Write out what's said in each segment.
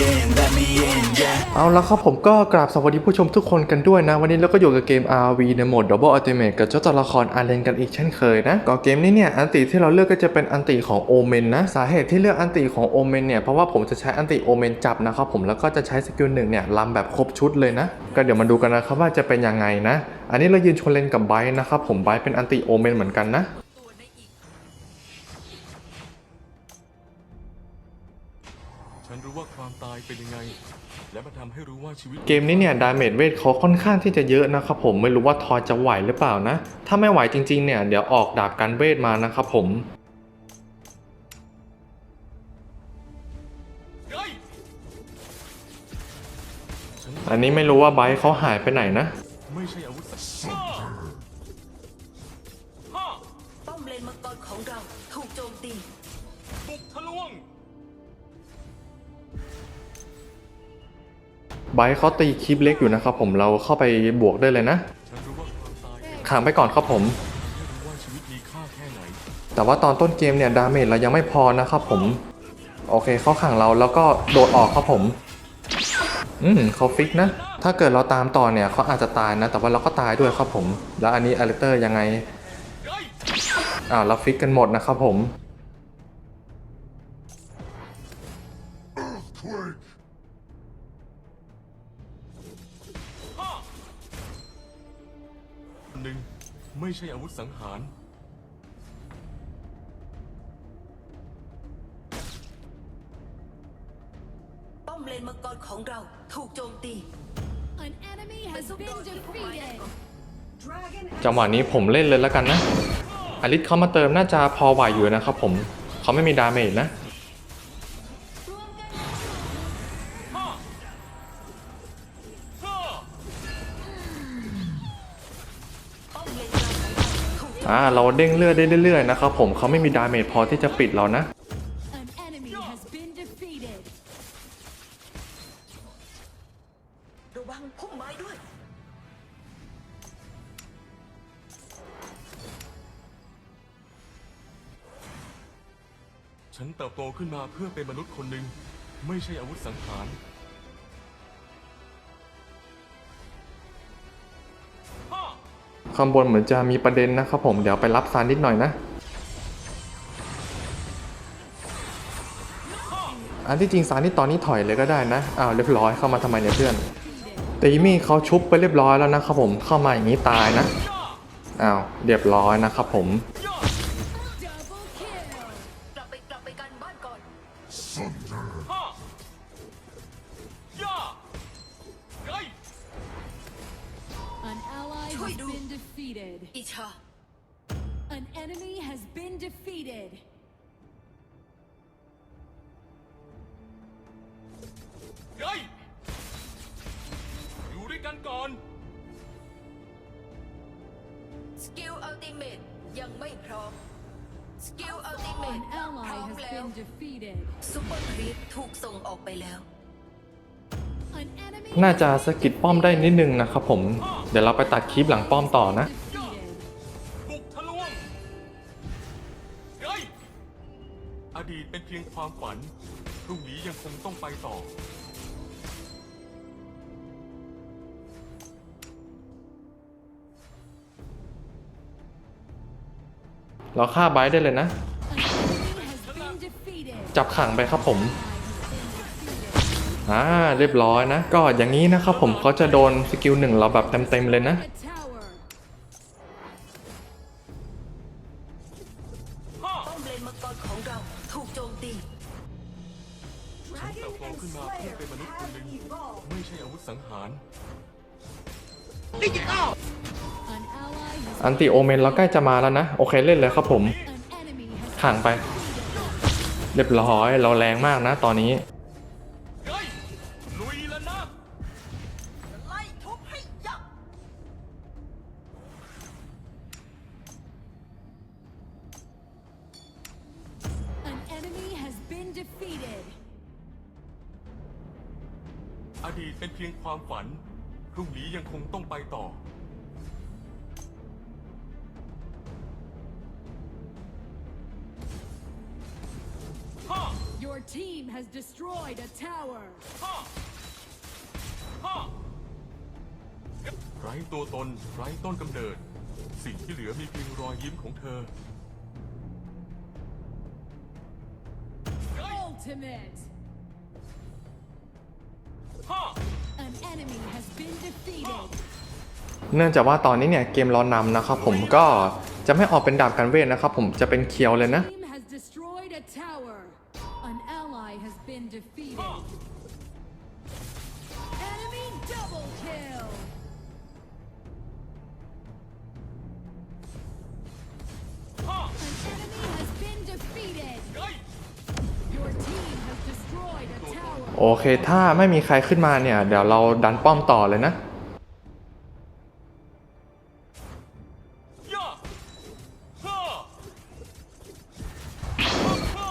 yeah. เอาละครับผมก็กราบสวัสดีผู้ชมทุกคนกันด้วยนะ วันนี้เราก็อยู่กับเกม RV ในโหมด Double Ultimate กับเจ้าตัวละครอาเลนกันอีกเช่นเคยนะก็เกมนี้เนี่ยอันติที่เราเลือกก็จะเป็นอันติของโอเมนนะสาเหตุที่เลือกอันติของโอเมนเนี่ยเพราะว่าผมจะใช้อันติโอเมนจับนะครับผมแล้วก็จะใช้สกิลหนึ่งเนี่ยลำแบบครบชุดเลยนะ ก็เดี๋ยวมาดูกันนะครับว่าจะเป็นยังไงนะ อันนี้เรายืนชนเลนกับไบร์นะครับผมไบร์เป็นอันติโอเมนเหมือนกันนะาความตายเป็นยังไง และมันทำให้รู้ว่าชีวิต เกมนี้เนี่ยดาเมจเวทเขาค่อนข้างที่จะเยอะนะครับผมไม่รู้ว่าทอยจะไหวหรือเปล่านะ ถ้าไม่ไหวจริงๆเนี่ยเดี๋ยวออกดาบกันเวทมานะครับผมเฮ้ยฉันอันนี้ไม่รู้ว่าไบร์ทเขาหายไปไหนนะ ไม่ใช่อาวุธสัตว์ ไบร์เขาตีคลิปเล็กอยู่นะครับผมเราเข้าไปบวกได้เลยนะฉันรู้ว่าความตายเป็นขังไปก่อนครับผม แต่ว่าตอนต้นเกมเนี่ยดาเมจเรายังไม่พอนะครับผม โอเคเขาขังเราแล้วก็โดดออกครับผม อืมเขาฟิกนะ ถ้าเกิดเราตามต่อเนี่ยเขาอาจจะตายนะ แต่ว่าเราก็ตายด้วยครับผม แล้วอันนี้อเลเตอร์ยังไงเฮ้ยอ่าเราฟิกกันหมดนะครับผม หนึ่งไม่ใช่อาวุธสังหาร ป้อมเลนมังกรของเราถูกโจมตี An enemy has been defeated. จังหวะนี้ผมเล่นเลยแล้วกันนะอลิสเขามาเติมน่าจะพอไหวอยู่นะครับผมเขาไม่มีดาเมจนะ อ่าเราเด้งเลือดได้เรื่อยๆนะครับผมเขาไม่มีดาเมจพอที่จะปิดเรานะ An enemy has been defeated. ระวังพุ่มไม้ด้วยฉันเติบโตขึ้นมาเพื่อเป็นมนุษย์คนหนึ่งไม่ใช่อาวุธสังหาร ข้างบนเหมือนจะมีประเด็นนะครับผมเดี๋ยวไปรับซานนิดหน่อยนะ อันที่จริงซานนี่ตอนนี้ถอยเลยก็ได้นะอ้าวเรียบร้อยเข้ามาทำไมเนี่ยเพื่อนตีมี่เขาชุบไปเรียบร้อยแล้วนะครับผมเข้ามาอย่างนี้ตายนะอ้าวเรียบร้อยนะครับผม defeated. อิชา An enemy has been defeated. เฮ้ยอยู่ด้วยกันก่อน สกิลอัลติเมตยังไม่พร้อม สกิลอัลติเมต An พร้อ ally ม has แล้ว been defeated. ซุปเปอร์ครีปถูกส่งออกไปแล้ว An enemy น่า has จะสะกิดป้อมได้นิดนึงนะครับผม เดี๋ยวเราไปตัดคลิปหลังป้อมต่อนะ defeated. เป็นเพียงความฝัน พรุ่งนี้ยังคงต้องไปต่อ เราฆ่าไบร์ทได้เลยนะ จับขังไปครับผมอ่าเรียบร้อยนะ ก็อย่างนี้นะครับผมเขาจะโดนสกิลหนึ่งเราแบบเต็มๆเลยนะ สังหาร An ally has อันติโอเมนเราใกล้จะมาแล้วนะ โอเคเล่นเลยครับผม an enemy has ขังไป เรียบร้อยเราแรงมากนะตอนนี้ อดีตเป็นเพียงความฝัน พรุ่งนี้ยังคงต้องไปต่อฮ่า Your team has destroyed a tower. ฮ่าฮ่าไร้ตัวตนไร้ต้นกำเนิด สิ่งที่เหลือมีเพียงรอยยิ้มของเธอ Ultimate. เนื่องจากว่าตอนนี้เนี่ยเกมเรอนำนะครับผมก็จะไม่ออกเป็นดาบกันเวทนะครับผมจะเป็นเคียวเลยนะ โอเค ถ้าไม่มีใครขึ้นมาเนี่ย เดี๋ยวเราดันป้อมต่อเลยนะย่าฮ่าฮ่า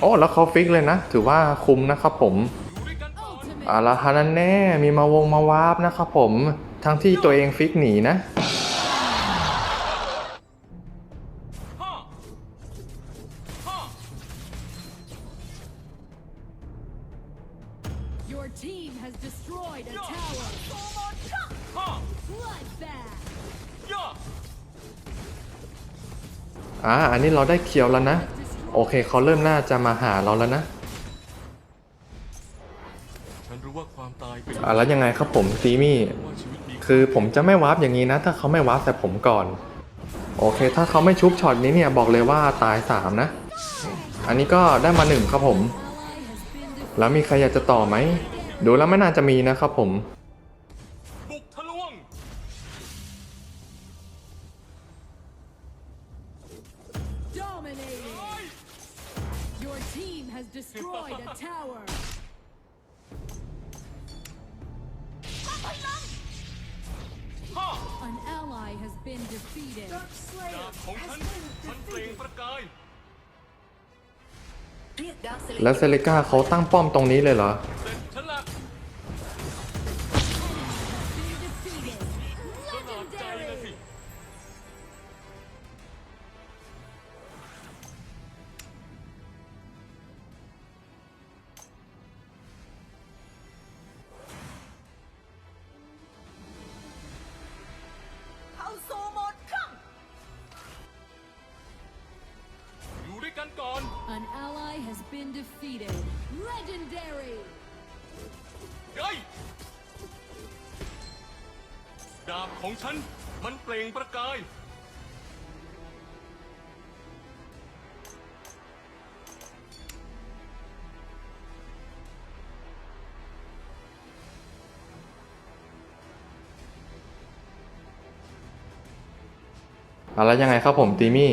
โอ้ แล้วเขาฟิกเลยนะ ถือว่าคุ้มนะครับผมอยู่ด้วยกันก่อน Ultimate. เอาละฮานันแน่ มีมาวงมาวาร์ปนะครับผม ทั้งที่ตัวเองฟิกหนีนะ อ่าอันนี้เราได้เคียวแล้วนะ โอเคเขาเริ่มน่าจะมาหาเราแล้วนะฉันรู้ว่าความตายเป็นอ่าแล้วยังไงครับผมซีมี่ว่าชีวิตมีคือผมจะไม่วาร์ปอย่างนี้นะ ถ้าเขาไม่วาร์ปแต่ผมก่อน โอเค ถ้าเขาไม่ชุบช็อตนี้เนี่ยบอกเลยว่าตายสามนะ อันนี้ก็ได้มาหนึ่งครับผม Ally has been defeated. แล้วมีใครอยากจะต่อไหม ดูแล้วไม่น่าจะมีนะครับผม ดาบของฉันมันเปล่งประกาย เรียกดาร์คเซเลแล้วเซเลกาเขาตั้งป้อมตรงนี้เลยเหรอเสร็จฉัน has been defeated. Legendary. เฮ้ยดาบของฉัน มันเปล่งประกายอะแล้วยังไงครับผมตีมี่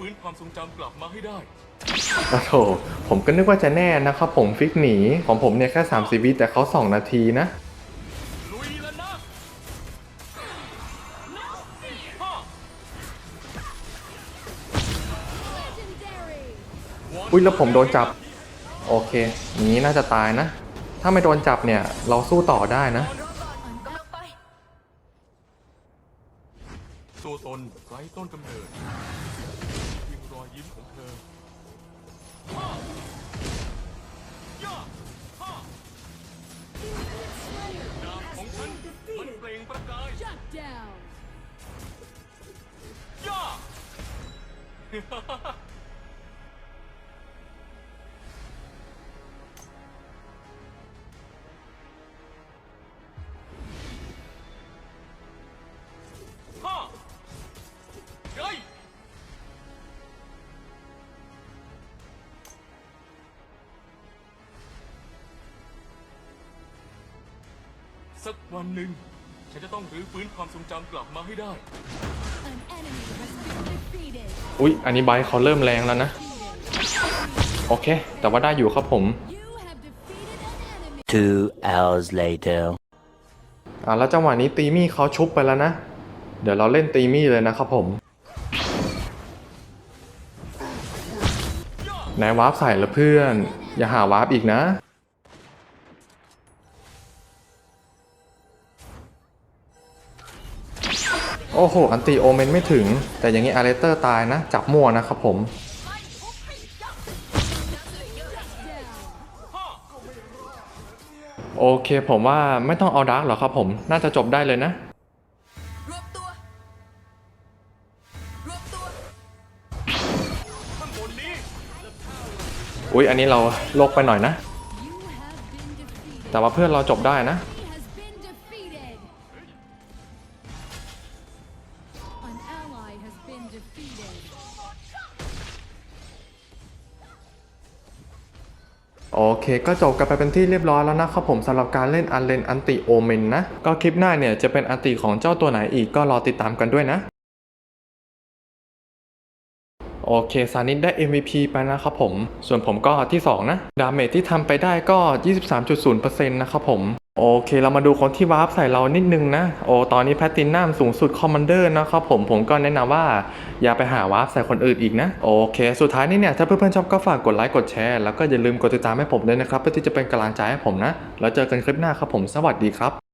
ฟื้นความทรงจำกลับมาให้ได้ โอ้โถผมก็นึกว่าจะแน่นะครับผมฟิกหนีของผมเนี่ยแค่30วิแต่เขา2นาทีนะ ลุยแล้วนะฮ่า Legendary. อุ้ยแล้วผมโดนจับ โอเคอย่างนี้น่าจะตายนะ ถ้าไม่โดนจับเนี่ย เราสู้ต่อได้นะรอก่อนกำลังไปตัวตนไร้ต้นกำเนิดเพียงร อยยิ้มของเธอฮ่าย่าฮ่าดาบของฉันมันเปล่งประกาย Shut down. ย่าฮ่า สักวันหนึ่ง ฉันจะต้องรื้อฟื้นความทรงจำกลับมาให้ได้ An enemy has been defeated. อุ๊ย อันนี้ไบร์ทเขาเริ่มแรงแล้วนะ โอเค แต่ว่าได้อยู่ครับผม You have defeated an enemy. Two hours later. อ่าแล้วจังหวะนี้ตีมี่เขาชุบไปแล้วนะ เดี๋ยวเราเล่นตีมี่เลยนะครับผมนายวาร์ปใส่แล้วเพื่อน อย่าหาวาร์ปอีกนะ อ้โห อันติโอเมนไม่ถึง แต่อย่างนี้อาร์เตอร์ตายนะ จับมั่วนะครับผม โอเคผมว่าไม่ต้องเอาดาร์กหรอกครับผม น่าจะจบได้เลยนะ อุ๊ย อันนี้เราโลกไปหน่อยนะ แต่ว่าเพื่อนเราจบได้นะ has been defeated. โอเคก็จบกันไปเป็นที่เรียบร้อยแล้วนะครับผมสำหรับการเล่นอันเลนอันติโอเมนนะ ก็คลิปหน้าเนี่ยจะเป็นอันติของเจ้าตัวไหนอีกก็รอติดตามกันด้วยนะ โอเคซานิดได้ MVP ไปนะครับผม ส่วนผมก็ที่ 2 นะ ดาเมจที่ทำไปได้ก็ 23.0%นะครับผม โอเคเรามาดูคนที่วาร์ปใส่เรานิดนึงนะโอ้ตอนนี้แพตตินัมสูงสุดคอมมานเดอร์นะครับผมผมก็แนะนำว่าอย่าไปหาวาร์ปใส่คนอื่นอีกนะ โอเค สุดท้ายนี้เนี่ยถ้าเพื่อนๆชอบก็ฝากกดไลค์กดแชร์แล้วก็อย่าลืมกดติดตามให้ผมด้วยนะครับ เพื่อที่จะเป็นกำลังใจให้ผมนะ แล้วเจอกันคลิปหน้าครับผมสวัสดีครับ